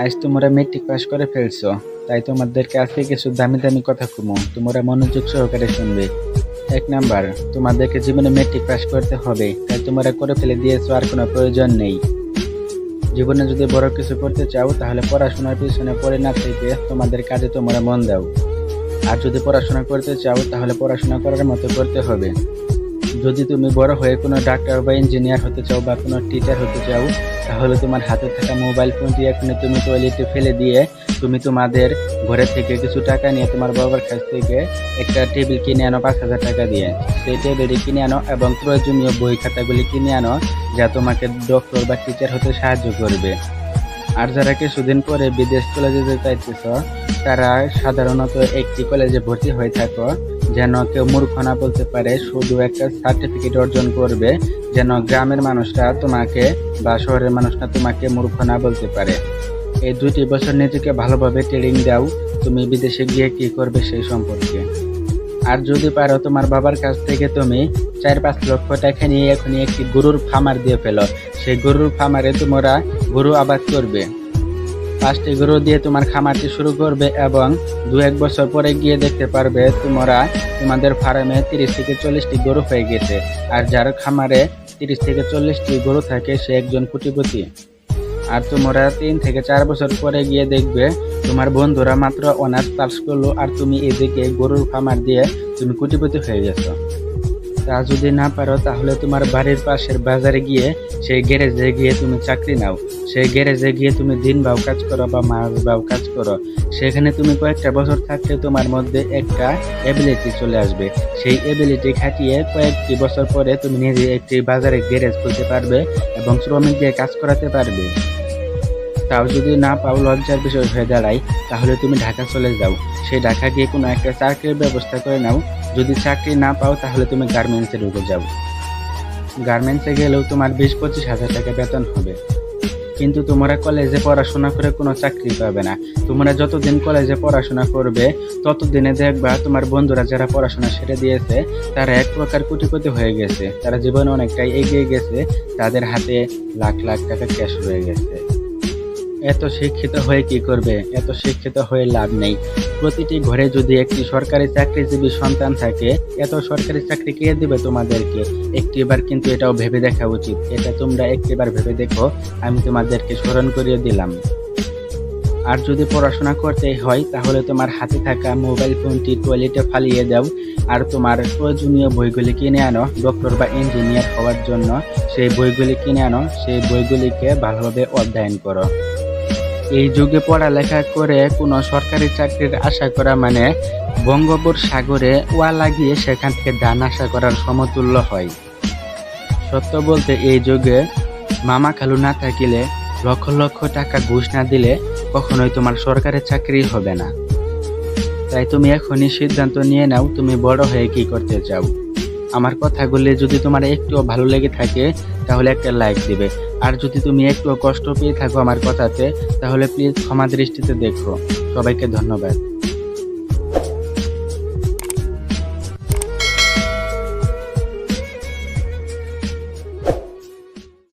আজ তোমরা matric pass করে ফেলছো, তাই তোমাদেরকে আজকে কিছু দামি দামি কথা কুমো, তোমরা মনোযোগ সহকারে শুনবে। এক নাম্বার, তোমাদেরকে জীবনে মেট্রিক পাস করতে হবে, তাই তোমরা করে ফেলে দিয়েছ আর কোনো প্রয়োজন নেই। জীবনে যদি বড় কিছু করতে চাও, তাহলে পড়াশোনার পিছনে পড়ে না থেকে তোমাদের কাজে তোমরা মন দাও। আর যদি পড়াশোনা করতে চাও, তাহলে পড়াশোনা করার মতো করতে হবে। যদি তুমি বড় হয়ে কোনো ডাক্তার বা ইঞ্জিনিয়ার হতে চাও বা কোনো টিচার হতে চাও, তাহলে তোমার হাতে থাকা মোবাইল ফোনটি এখনই তুমি টয়লেটে ফেলে দিয়ে তুমি তোমাদের ঘরে থেকে কিছু টাকা নিয়ে তোমার বাবার কাছ থেকে একটা টেবিল কিনে আনো, পাঁচ হাজার টাকা দিয়ে। সেই টেবিলটি কিনে আনো এবং প্রয়োজনীয় বই খাতাগুলি কিনে আনো, যা তোমাকে ডক্টর বা টিচার হতে সাহায্য করবে। আর যারা কিছুদিন পরে বিদেশ চলে যেতে চাইতেছ, তারা সাধারণত একটি কলেজে ভর্তি হয়ে থাকো। যেন কেউ মূর্খ না বলতে পারে, শুধু একটা সার্টিফিকেট অর্জন করবে যেন গ্রামের মানুষরা তোমাকে বা শহরের মানুষরা তোমাকে মূর্খ না বলতে পারে। এই দুইটি বছর নিজেকে ভালোভাবে ট্রেনিং দাও, তুমি বিদেশে গিয়ে কি করবে সেই সম্পর্কে। আর যদি পারো তোমার বাবার কাছ থেকে তুমি চার পাঁচ লক্ষ টাকা নিয়ে এখনই একটি গরুর ফার্মার দিয়ে ফেলো। সেই গরুর ফার্মারে তোমরা গরু আবাদ করবে। পাঁচটি গরু দিয়ে তোমার খামারটি শুরু করবে এবং দু এক বছর পরে গিয়ে দেখতে পারবে তোমরা তোমাদের ফার্মে তিরিশ থেকে চল্লিশটি গরু হয়ে গেছে। আর যার খামারে তিরিশ থেকে চল্লিশটি গরু থাকে, সে একজন কোটিপতি আর তোমরা তিন থেকে চার বছর পরে গিয়ে দেখবে তোমার বন্ধুরা মাত্র অনার্স পাস করল আর তুমি এদিকে গরুর খামার দিয়ে তুমি কোটিপতি হয়ে গেছো। তা যদি না পারো, তাহলে তোমার বাড়ির পাশের বাজারে গিয়ে সেই গ্যারেজে গিয়ে তুমি চাকরি নাও। সেই গ্যারেজে গিয়ে তুমি দিন বাও কাজ করো বা মাস বাও কাজ করো। সেখানে তুমি কয়েকটা বছর থাকলে তোমার মধ্যে একটা এবিলিটি চলে আসবে। সেই এবিলিটি খাটিয়ে কয়েকটি বছর পরে তুমি নিজে একটি বাজারে গ্যারেজ খুলতে পারবে এবং শ্রমিক দিয়ে কাজ করাতে পারবে। তাও যদি না পাও, লজ্জার বিষয় হয়ে দাঁড়ায়, তাহলে তুমি ঢাকা চলে যাও। সেই ঢাকা গিয়ে কোনো একটা চাকরির ব্যবস্থা করে নাও। যদি চাকরি না পাও, তাহলে তুমি গার্মেন্টসে ঢুকে যাও। গার্মেন্টসে গেলেও তোমার বিশ পঁচিশ হাজার টাকা বেতন হবে। কিন্তু তোমরা কলেজে পড়াশোনা করে কোনো চাকরি পাবে না। তোমরা যতদিন কলেজে পড়াশোনা করবে, ততদিনে দেখবা তোমার বন্ধুরা যারা পড়াশোনা সেরে দিয়েছে, তারা এক প্রকার কোটিপতি হয়ে গেছে। তারা জীবনে অনেকটাই এগিয়ে গেছে। তাদের হাতে লাখ লাখ টাকা ক্যাশ রয়ে গেছে। এত শিক্ষিত হয়ে কি করবে? এত শিক্ষিত হয়ে লাভ নেই। প্রতিটি ঘরে যদি একটি সরকারি চাকরিজীবী সন্তান থাকে, এত সরকারি চাকরি কে দিবে তোমাদেরকে? একটিবার কিন্তু এটাও ভেবে দেখা উচিত। এটা তোমরা একটিবার ভেবে দেখো, আমি তোমাদেরকে স্মরণ করিয়ে দিলাম। আর যদি পড়াশোনা করতে হয়, তাহলে তোমার হাতে থাকা মোবাইল ফোনটি টয়লেটে ফালিয়ে দাও। আর তোমার প্রয়োজনীয় বইগুলি কিনে আনো, ডক্টর বা ইঞ্জিনিয়ার হওয়ার জন্য। সেই বইগুলি কিনে আনো, সেই বইগুলিকে ভালোভাবে অধ্যয়ন করো। এই যুগে পড়ালেখা করে কোনো সরকারি চাকরির আশা করা মানে বঙ্গোপর সাগরে ওয়া লাগিয়ে সেখান থেকে ধান আশা করার সমতুল্য হয়। সত্য বলতে এই যুগে মামা খালু না থাকিলে লক্ষ লক্ষ টাকা ঘুষ না দিলে কখনোই তোমার সরকারি চাকরি হবে না। তাই তুমি এখনই সিদ্ধান্ত নিয়ে নাও তুমি বড় হয়ে কি করতে চাও। আমার কথাগুলি যদি তোমার একটুও ভালো লেগে থাকে, তাহলে একটা লাইক দিবে। আর যদি তুমি একটুও কষ্ট পেয়ে থাকো আমার কথাতে, তাহলে প্লিজ ক্ষমা দৃষ্টিতে দেখো। সবাইকে ধন্যবাদ।